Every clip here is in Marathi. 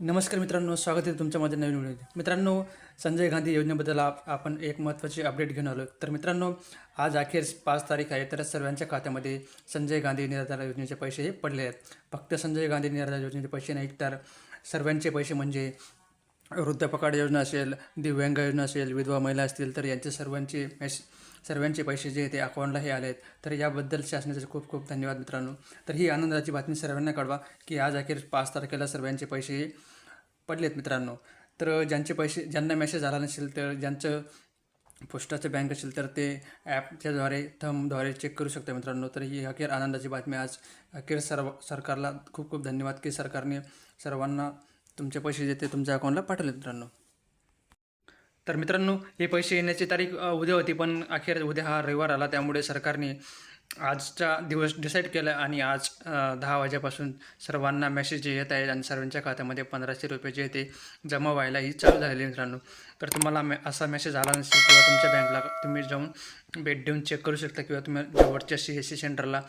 नमस्कार मित्रांनो स्वागत आहे तुमच्या माझ्या नवीन व्हिडिओ मित्रांनो संजय गांधी योजनेबद्दल आप आपण एक महत्त्वाची अपडेट घेऊन आलो तर मित्रांनो आज अखेर पाच तारीख आहे तर सर्वांच्या खात्यामध्ये संजय गांधी निराधार योजनेचे पैसे हे पडले आहेत. फक्त संजय गांधी निराधार योजनेचे पैसे नाही तर सर्वांचे पैसे म्हणजे वृद्धपकाड योजना असेल दिव्यांग योजना असेल विधवा महिला असतील तर यांचे सर्वांचे मेस सर्वांचे पैसे जे ते अकाउंटला हे आले आहेत तर याबद्दल शासनाचे खूप खूप धन्यवाद मित्रांनो. तर ही आनंदाची बातमी सर्वांना कळवा की आज अखेर पाच तारखेला सर्वांचे पैसे पडलेत मित्रांनो. तर ज्यांचे पैसे ज्यांना मेसेज आला नसेल तर ज्यांचं पोस्टाचं बँक असेल तर ते ॲपच्याद्वारे थंबद्वारे चेक करू शकता मित्रांनो. तर ही अखेर आनंदाची बातमी आज अखेर सर्व सरकारला खूप खूप धन्यवाद की सरकारने सर्वांना तुमचे पैसे जे ते तुमच्या अकाउंटला पाठवले मित्रांनो. तर मित्रांनो हे पैसे येण्याची तारीख उद्या होती पण अखेर उद्या हा रविवार आला त्यामुळे सरकारने आजचा दिवस डिसाईड केला आणि आज दहा वाजेपासून सर्वांना मेसेज जे येत आहेत आणि सर्वांच्या खात्यामध्ये पंधराशे रुपये जे ते जमा व्हायला ही चालू झालेली आहे मित्रांनो. तर तुम्हाला मे असा मेसेज आला नसेल किंवा तुमच्या बँकला तुम्ही जाऊन भेट देऊन चेक करू शकता किंवा तुम्ही जवळच्या सी एस सी सेंटरला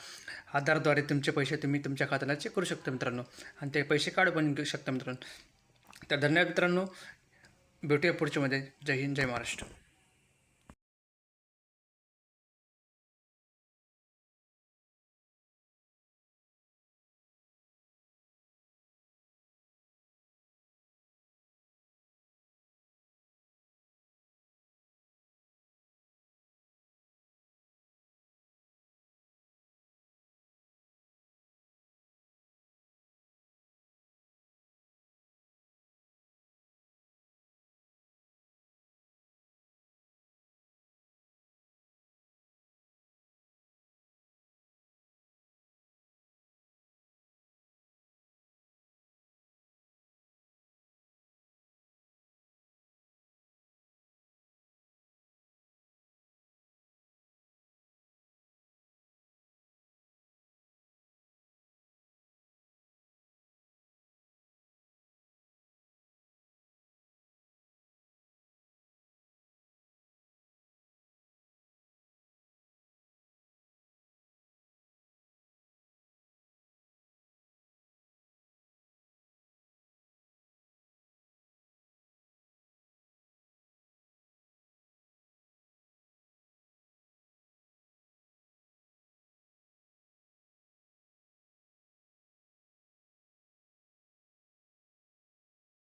आधारद्वारे तुमचे पैसे तुम्ही तुमच्या खात्याला चेक करू शकता मित्रांनो. आणि ते पैसे काढू पण घेऊ शकता मित्रांनो. तर धन्यवाद मित्रांनो. भेटूया पुढच्यामध्ये जय हिंद जय महाराष्ट्र.